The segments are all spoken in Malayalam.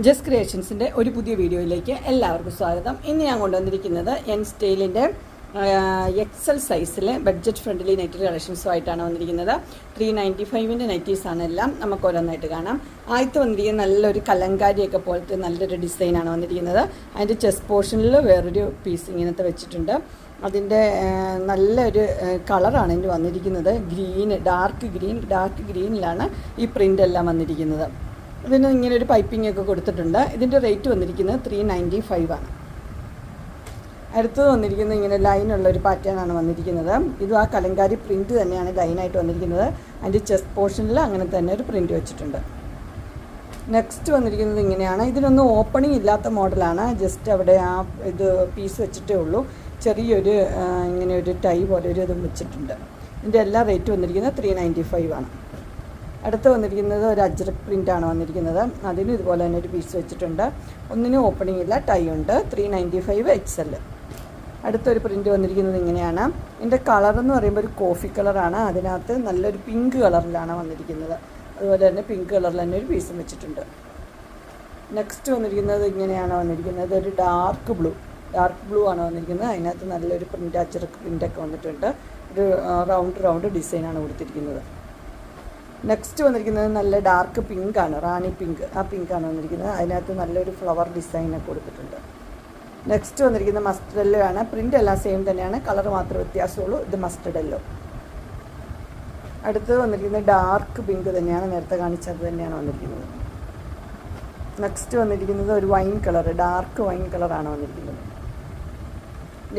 ജസ്റ്റ് ക്രിയേഷൻസിന്റെ ഒരു പുതിയ വീഡിയോയിലേക്ക് എല്ലാവർക്കും സ്വാഗതം. ഇന്ന് ഞാൻ കൊണ്ടുവന്നിരിക്കുന്നത് എൻ സ്റ്റൈലിന്റെ എക്സൽ സൈസിലെ ബഡ്ജറ്റ് ഫ്രണ്ട്ലി നെറ്റ് കളക്ഷൻസുമായിട്ടാണ് വന്നിരിക്കുന്നത്. ത്രീ നയന്റി ഫൈവിന്റെ നെറ്റീസാണ് എല്ലാം. നമുക്ക് ഓരോന്നായിട്ട് കാണാം. ആദ്യത്തെ വന്നിരിക്കുന്ന നല്ലൊരു കലങ്കാരിയൊക്കെ പോലത്തെ നല്ലൊരു ഡിസൈനാണ് വന്നിരിക്കുന്നത്. അതിന്റെ ചെസ് പോർഷനിൽ വേറൊരു പീസ് ഇങ്ങനത്തെ വെച്ചിട്ടുണ്ട്. അതിന്റെ നല്ലൊരു കളറാണ് ഇതിന്റെ വന്നിരിക്കുന്നത്. ഗ്രീൻ ഡാർക്ക് ഗ്രീൻ ഡാർക്ക് ഗ്രീനിലാണ് ഈ പ്രിന്റ് എല്ലാം വന്നിരിക്കുന്നത്. ഇതിന് ഇങ്ങനെ ഒരു പൈപ്പിംഗ് ഒക്കെ കൊടുത്തിട്ടുണ്ട്. ഇതിന്റെ റേറ്റ് വന്നിരിക്കുന്നത് ത്രീ നയന്റി ഫൈവ് ആണ്. അടുത്തത് വന്നിരിക്കുന്നത് ഇങ്ങനെ ലൈനുള്ള ഒരു പാറ്റേൺ ആണ് വന്നിരിക്കുന്നത്. ഇത് ആ കലങ്കാരി പ്രിന്റ് തന്നെയാണ് ലൈനായിട്ട് വന്നിരിക്കുന്നത്. അതിന്റെ ചെസ്റ്റ് പോർഷനിൽ അങ്ങനെ തന്നെ ഒരു പ്രിന്റ് വെച്ചിട്ടുണ്ട്. നെക്സ്റ്റ് വന്നിരിക്കുന്നത് ഇങ്ങനെയാണ്. ഇതിനൊന്നും ഓപ്പണിംഗ് ഇല്ലാത്ത മോഡലാണ് ജസ്റ്റ് അവിടെ ആ ഇത് പീസ് വെച്ചിട്ടേ ഉള്ളൂ. ചെറിയൊരു ഇങ്ങനെ ഒരു ടൈ പോലെ ഒരു ഇതും വെച്ചിട്ടുണ്ട്. ഇതിന്റെ എല്ലാ റേറ്റ് വന്നിരിക്കുന്നത് ത്രീ നയന്റി ഫൈവ് ആണ്. അടുത്ത് വന്നിരിക്കുന്നത് ഒരു അജ്രക് പ്രിന്റാണ് വന്നിരിക്കുന്നത്. അതിനും ഇതുപോലെ തന്നെ ഒരു പീസ് വെച്ചിട്ടുണ്ട്. ഒന്നിനും ഓപ്പണിംഗ് ഇല്ല ടൈ ഉണ്ട്. Three ninety five X L അടുത്തൊരു പ്രിന്റ് വന്നിരിക്കുന്നത് ഇങ്ങനെയാണ്. ഇതിന്റെ കളർ എന്ന് പറയുമ്പോൾ ഒരു കോഫി കളറാണ് അതിനകത്ത് നല്ലൊരു പിങ്ക് കളറിലാണ് വന്നിരിക്കുന്നത്. അതുപോലെ തന്നെ പിങ്ക് കളറിൽ തന്നെ ഒരു പീസും വെച്ചിട്ടുണ്ട്. നെക്സ്റ്റ് വന്നിരിക്കുന്നത് ഇങ്ങനെയാണ് വന്നിരിക്കുന്നത്. ഒരു ഡാർക്ക് ബ്ലൂ ഡാർക്ക് ബ്ലൂ ആണ് വന്നിരിക്കുന്നത്. അതിനകത്ത് നല്ലൊരു പ്രിന്റ് അച്ചറക്ക് പ്രിന്റൊക്കെ വന്നിട്ടുണ്ട്. ഒരു റൗണ്ട് റൗണ്ട് ഡിസൈനാണ് കൊടുത്തിരിക്കുന്നത്. നെക്സ്റ്റ് വന്നിരിക്കുന്നത് നല്ല ഡാർക്ക് പിങ്ക് ആണ് റാണി പിങ്ക് ആ പിങ്ക് ആണ് വന്നിരിക്കുന്നത്. അതിനകത്ത് നല്ലൊരു ഫ്ലവർ ഡിസൈനൊക്കെ കൊടുത്തിട്ടുണ്ട്. നെക്സ്റ്റ് വന്നിരിക്കുന്ന മസ്റ്റർഡ് യെല്ലോ ആണ്. പ്രിന്റ് എല്ലാം സെയിം തന്നെയാണ്. കളർ മാത്രം വ്യത്യാസമുള്ളൂ. ഇത് മസ്റ്റർഡ് യെല്ലോ അടുത്തത് വന്നിരിക്കുന്നത് ഡാർക്ക് പിങ്ക് തന്നെയാണ്. നേരത്തെ കാണിച്ചത് തന്നെയാണ് വന്നിരിക്കുന്നത്. നെക്സ്റ്റ് വന്നിരിക്കുന്നത് ഒരു വൈൻ കളർ ഡാർക്ക് വൈൻ കളറാണ് വന്നിരിക്കുന്നത്.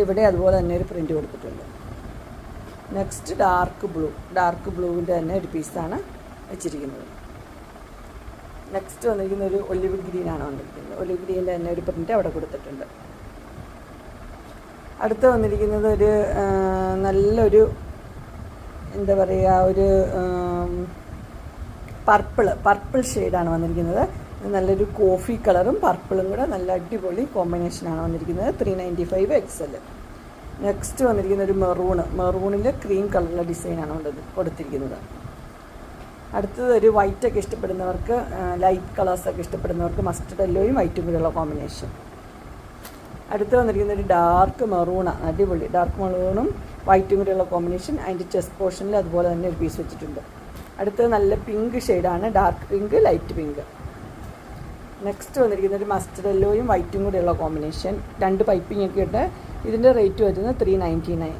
ഇവിടെ അതുപോലെ തന്നെ ഒരു പ്രിന്റ് കൊടുത്തിട്ടുണ്ട്. നെക്സ്റ്റ് ഡാർക്ക് ബ്ലൂ ഡാർക്ക് ബ്ലൂവിന്റെ തന്നെ ഒരു പീസാണ് വെച്ചിരിക്കുന്നത്. നെക്സ്റ്റ് വന്നിരിക്കുന്ന ഒരു ഒലിവ് ഗ്രീനാണ് വന്നിരിക്കുന്നത്. ഒലിവ് ഗ്രീനിന്റെ തന്നെ ഒരു പ്രിന്റ് അവിടെ കൊടുത്തിട്ടുണ്ട്. അടുത്ത് വന്നിരിക്കുന്നത് ഒരു നല്ലൊരു എന്താ പറയുക ഒരു പർപ്പിൾ പർപ്പിൾ ഷെയ്ഡാണ് വന്നിരിക്കുന്നത്. നല്ലൊരു കോഫി കളറും പർപ്പിളും കൂടെ നല്ല അടിപൊളി കോമ്പിനേഷനാണ് വന്നിരിക്കുന്നത്. Three ninety five X L next വന്നിരിക്കുന്ന ഒരു മെറൂണ് മെറൂണിൽ ക്രീം കളറിലെ ഡിസൈനാണ് കൊണ്ടത് കൊടുത്തിരിക്കുന്നത്. അടുത്തത് ഒരു വൈറ്റ് ഒക്കെ ഇഷ്ടപ്പെടുന്നവർക്ക് ലൈറ്റ് കളേഴ്സൊക്കെ ഇഷ്ടപ്പെടുന്നവർക്ക് മസ്റ്റർഡ് എല്ലോയും വൈറ്റും കൂടെയുള്ള കോമ്പിനേഷൻ അടുത്ത് വന്നിരിക്കുന്ന ഒരു ഡാർക്ക് മെറൂണ അടിപൊളി ഡാർക്ക് മെറൂണും വൈറ്റും കൂടെയുള്ള കോമ്പിനേഷൻ അതിന്റെ ചെസ്റ്റ് പോർഷനിൽ അതുപോലെ തന്നെ ഒരു പീസ് വെച്ചിട്ടുണ്ട്. അടുത്തത് നല്ല പിങ്ക് ഷെയ്ഡാണ് dark pink light pink next വന്നിരിക്കുന്ന ഒരു മസ്റ്റർഡ് എല്ലോയും വൈറ്റും കൂടെയുള്ള കോമ്പിനേഷൻ രണ്ട് പൈപ്പിംഗ് ഒക്കെ ഉണ്ട് ഇതിന്റെ റേറ്റ് വരുന്നത് ത്രീ നയന്റി നയൻ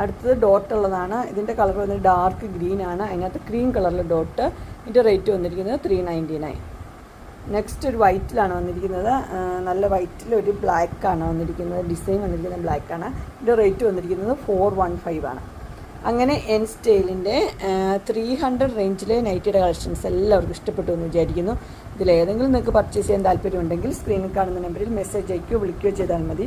അടുത്തത് ഡോട്ട് ഉള്ളതാണ്. ഇതിന്റെ കളർ വന്നത് ഡാർക്ക് ഗ്രീൻ ആണ്. അതിനകത്ത് ക്രീം കളറിൽ ഡോട്ട് ഇതിന്റെ റേറ്റ് വന്നിരിക്കുന്നത് ത്രീ നയന്റി നയൻ നെക്സ്റ്റ് ഒരു വൈറ്റിലാണ് വന്നിരിക്കുന്നത്. നല്ല വൈറ്റിൽ ഒരു ബ്ലാക്ക് ആണ് വന്നിരിക്കുന്നത്. ഡിസൈൻ വന്നിരിക്കുന്നത് ബ്ലാക്ക് ആണ്. ഇതിന്റെ റേറ്റ് വന്നിരിക്കുന്നത് ഫോർ വൺ ഫൈവ് ആണ്. അങ്ങനെ എൻ സ്റ്റൈലിന്റെ ത്രീ ഹൺഡ്രഡ് റേഞ്ചിലെ നൈറ്റിയുടെ കളക്ഷൻസ് എല്ലാവർക്കും ഇഷ്ടപ്പെട്ടു എന്ന് വിചാരിക്കുന്നു. ഇതിലേതെങ്കിലും നിങ്ങൾക്ക് പർച്ചേസ് ചെയ്യാൻ താല്പര്യമുണ്ടെങ്കിൽ സ്ക്രീനിൽ കാണുന്ന നമ്പറിൽ മെസ്സേജ് അയക്കുകയോ വിളിക്കുകയോ ചെയ്താൽ മതി.